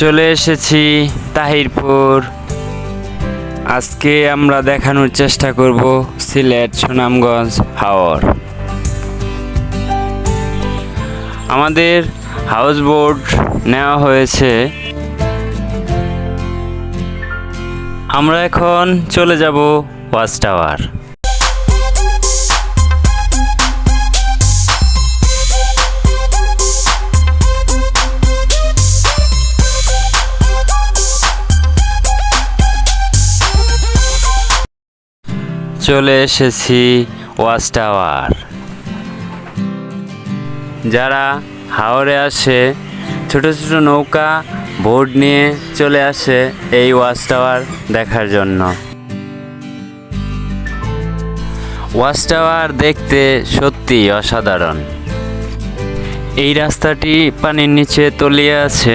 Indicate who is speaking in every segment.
Speaker 1: চলে এসেছি তাহিরপুর। আজকে আমরা দেখানোর চেষ্টা করব সিলেট সুনামগঞ্জ হাওর। আমাদের হাউস বোট নেওয়া হয়েছে। আমরা এখন চলে যাব ওয়াচ টাওয়ার চলে এসেছি ওয়াচ টাওয়ার। যারা হাওড়ে আসে, ছোট ছোট নৌকা, বোট নিয়ে চলে আসে এই ওয়াচ টাওয়ার দেখার জন্য। ওয়াচ টাওয়ার দেখতে সত্যি অসাধারণ। এই রাস্তাটি পানির নিচে তলিয়ে আছে।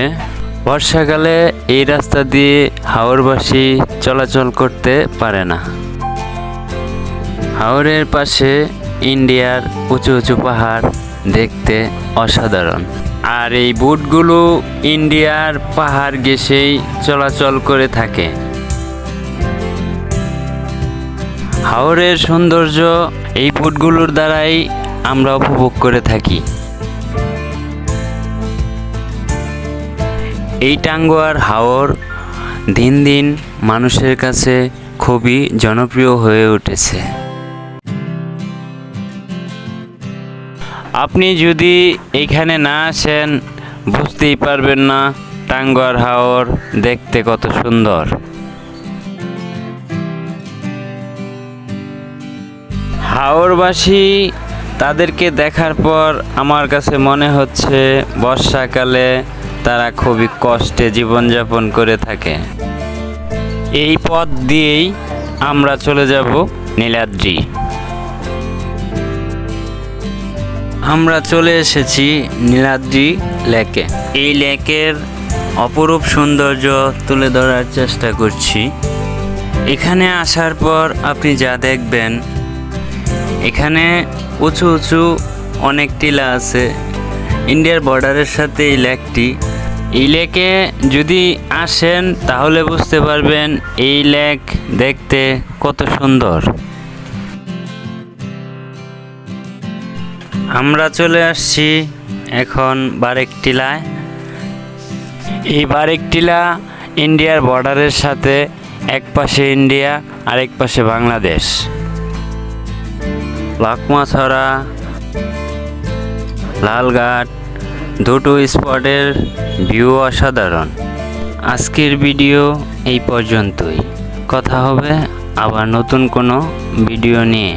Speaker 1: বর্ষাকালে এই রাস্তা দিয়ে হাওড়বাসী চলাচল করতে পারে না। হাওরের পাশে ইন্ডিয়ার উঁচু উঁচু পাহাড় দেখতে অসাধারণ। আর এই বুটগুলো ইন্ডিয়ার পাহাড় ঘেঁষেই চলাচল করে থাকে। হাওরের সৌন্দর্য এই বুটগুলোর দ্বারাই আমরা উপভোগ করে থাকি। এই টাঙ্গুয়ার হাওর দিন দিন মানুষের কাছে খুবই জনপ্রিয় হয়ে উঠেছে। আপনি যদি এইখানে না আসেন, বুঝতেই পারবেন না টাঙ্গর হাওর দেখতে কত সুন্দর। হাওরবাসী তাদেরকে দেখার পর আমার কাছে মনে হচ্ছে বর্ষাকালে তারা খুবই কষ্টে জীবনযাপন করে থাকে। এই পথ দিয়েই আমরা চলে যাব নীলাদ্রি। আমরা চলে এসেছি নীলাদ্রি লেকে। এই লেকের অপরূপ সৌন্দর্য তুলে ধরার চেষ্টা করছি। এখানে আসার পর আপনি যা দেখবেন, এখানে উঁচু উঁচু অনেক টিলা আছে। ইন্ডিয়ার বর্ডারের সাথে এই লেকটি। এই লেকে যদি আসেন, তাহলে বুঝতে পারবেন এই লেক দেখতে কত সুন্দর। আমরা চলে আসছি এখন বারেক টিলায় এই বারেক টিলা ইন্ডিয়ার বর্ডারের সাথে এক পাশে ইন্ডিয়া আরেক পাশে বাংলাদেশ। লাকমাছড়া, লালঘাট, দুটো স্পটের ভিউ অসাধারণ। আজকের ভিডিও এই পর্যন্তই। কথা হবে আবার নতুন কোনো ভিডিও নিয়ে।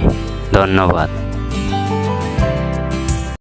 Speaker 1: ধন্যবাদ।